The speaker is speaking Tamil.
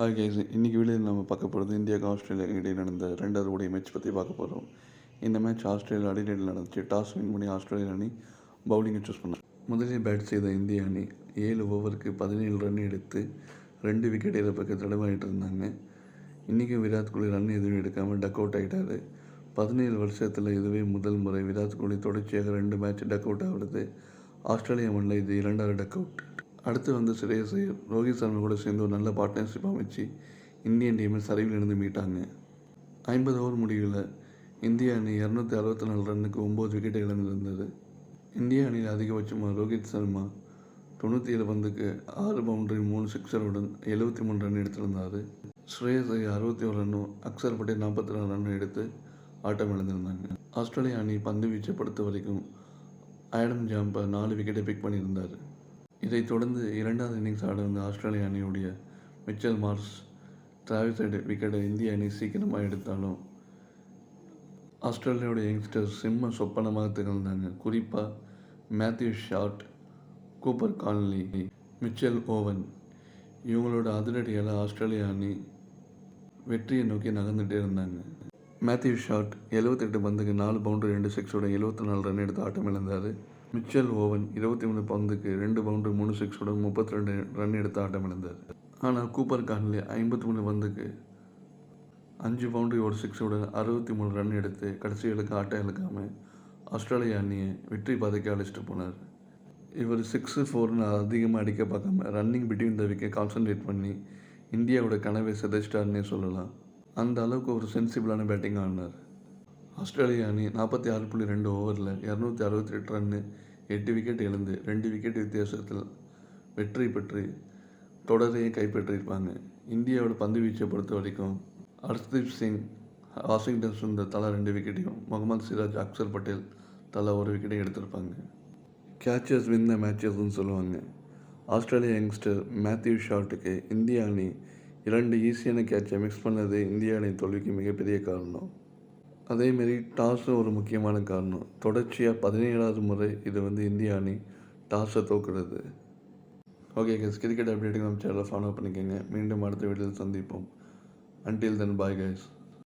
ஹாய் கைஸ் இன்றைக்கி வீடியோவில் நம்ம பார்க்க போகிறது இந்தியாவுக்கு ஆஸ்திரேலியா இடையே நடந்த ரெண்டாவது உடைய மேட்ச் பற்றி பார்க்க போகிறோம் இந்த மேட்ச் ஆஸ்திரேலியா அடிலேடில் நடந்துச்சு. டாஸ் வின் பண்ணி ஆஸ்திரேலியா அணி பவுலிங்கை சூஸ் பண்ணார் முதலில் பேட் செய்த இந்திய அணி ஏழு ஓவருக்கு பதினேழு ரன் எடுத்து ரெண்டு விக்கெட் இழப்புக்கு தடவாயிட்டு இருந்தாங்க. இன்றைக்கும் விராட் கோலி ரன் எதுவும் எடுக்காமல் டக் அவுட் ஆகிட்டாரு பதினேழு வருஷத்தில் இதுவே முதல் முறை விராட் கோலி தொடர்ச்சியாக ரெண்டு மேட்ச் டக் அவுட் ஆகுறது. ஆஸ்திரேலியா மண்ணில் இது இரண்டாவது டக் அவுட் அடுத்து வந்து ஸ்ரேயஸ் ரோஹித் சர்மா கூட சேர்ந்து ஒரு நல்ல பார்ட்னர்ஷிப் அமைச்சு இந்தியன் டீமை சரிவில் இருந்து மீட்டாங்க. ஐம்பது ஓவர் முடிவில் இந்திய அணி இரநூத்தி அறுபத்தி நாலு ரன்னுக்கு ஒம்பது விக்கெட்டை இழந்திருந்தது இந்திய அணியில் அதிகபட்சமாக ரோஹித் சர்மா தொண்ணூற்றி ஏழு பந்துக்கு ஆறு பவுண்டரி மூணு சிக்ஸருடன் எழுபத்தி மூணு ரன் எடுத்திருந்தார். ஸ்ரேயஸ் அறுபத்தி ஒரு ரன்னும் அக்சர் பட்டேல் நாற்பத்தி நாலு ரன்னும் எடுத்து ஆட்டம் இழந்திருந்தாங்க. ஆஸ்திரேலிய அணி பந்து வீச்சை பொறுத்த வரைக்கும் ஆடம் ஜாம்பர் நாலு விக்கெட்டை பிக் பண்ணியிருந்தார். இதைத் தொடர்ந்து இரண்டாவது இன்னிங்ஸ் ஆட ஆஸ்திரேலிய அணியுடைய மிச்சல் மார்ஸ் டிராவிஸ் விக்கெட்டை இந்திய அணி சீக்கிரமாக எடுத்தாலும் ஆஸ்திரேலியாவுடைய யங்ஸ்டர்ஸ் சிம்ம சொப்பனமாக திகழ்ந்தாங்க. குறிப்பாக Matthew Short Cooper Connolly Mitchell Owen இவங்களோட அதிரடியால் ஆஸ்திரேலிய அணி வெற்றியை நோக்கி நகர்ந்துகிட்டே இருந்தாங்க. மேத்யூ ஷார்ட் எழுபத்தெட்டு பந்துக்கு நாலு பவுண்டர் ரெண்டு சிக்ஸோட எழுபத்தி நாலு ரன் எடுத்து ஆட்டம் இழந்தார் மிச்சல் ஓவன் இருபத்தி மூணு பந்துக்கு ரெண்டு பவுண்டு மூணு சிக்ஸுடன் முப்பத்தி ரெண்டு ரன் எடுத்து ஆட்டம் இழந்தார் ஆனால் கூப்பர் கான்லி ஐம்பத்தி மூணு பந்துக்கு அஞ்சு பவுண்டரி ஒரு சிக்ஸுடன் அறுபத்தி மூணு ரன் எடுத்து கடைசி இழுக்க ஆட்டம் இழுக்காமல் ஆஸ்திரேலிய அணியை வெற்றி பாதைக்கு அழைச்சிட்டு போனார். இவர் சிக்ஸு ஃபோர்னு அதிகமாக அடிக்க பார்க்காம running between the wicket concentrate பண்ணி இந்தியாவோட கனவை சிதைச்சிட்டாருன்னே சொல்லலாம். அந்த அளவுக்கு ஒரு சென்சிபிளான பேட்டிங் ஆடினார் ஆஸ்திரேலிய அணி நாற்பத்தி ஆறு புள்ளி ரெண்டு ஓவரில் இரநூத்தி அறுபத்தி எட்டு ரன்னு எட்டு விக்கெட் இழந்து ரெண்டு விக்கெட் வித்தியாசத்தில் வெற்றி பெற்று தொடரையும் கைப்பற்றியிருப்பாங்க. இந்தியாவோட பந்து வீச்சை பொறுத்த வரைக்கும் ஹர்ஷ்தீப் சிங் வாஷிங்டன் சுந்தர் தலா ரெண்டு விக்கெட்டையும் முகமது சிராஜ் அக்சர் பட்டேல் தலா ஒரு விக்கெட்டையும் எடுத்திருப்பாங்க. கேச்சஸ் வின் த மேட்சஸ்ன்னு சொல்லுவாங்க. ஆஸ்திரேலியா யங்ஸ்டர் மேத்யூ ஷாட்டுக்கு இந்திய அணி இரண்டு ஈஸியான கேட்சை மிக்ஸ் பண்ணது இந்திய அணி தோல்விக்கு மிகப்பெரிய காரணம். அதேமாரி டாஸும் ஒரு முக்கியமான காரணம். தொடர்ச்சியாக பதினேழாவது முறை இது வந்து இந்திய அணி டாஸை தோக்குறது. ஓகே கேஸ் கிரிக்கெட் அப்டேட்டுக்கு நம்ம சேனலை ஃபாலோ பண்ணிக்கோங்க. மீண்டும் அடுத்த வீடியோவில் சந்திப்போம். Until then bye guys